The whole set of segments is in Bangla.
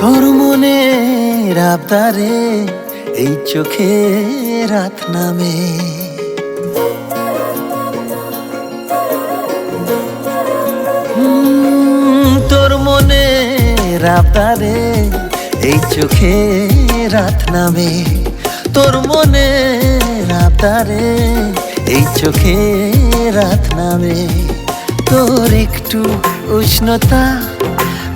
তোর মনে রাবদারে এই চোখে রাত নামে। তোর মনে রাবদারে এই চোখে রাত নামে। তোর মনে রাবদারে এই চোখে রাত নামে। তোর একটু উষ্ণতা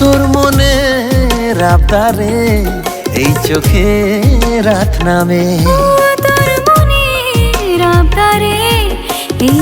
তোর মনে রাবদারে এই চোখে রাত নামে। তোর মনে রাবদারে এই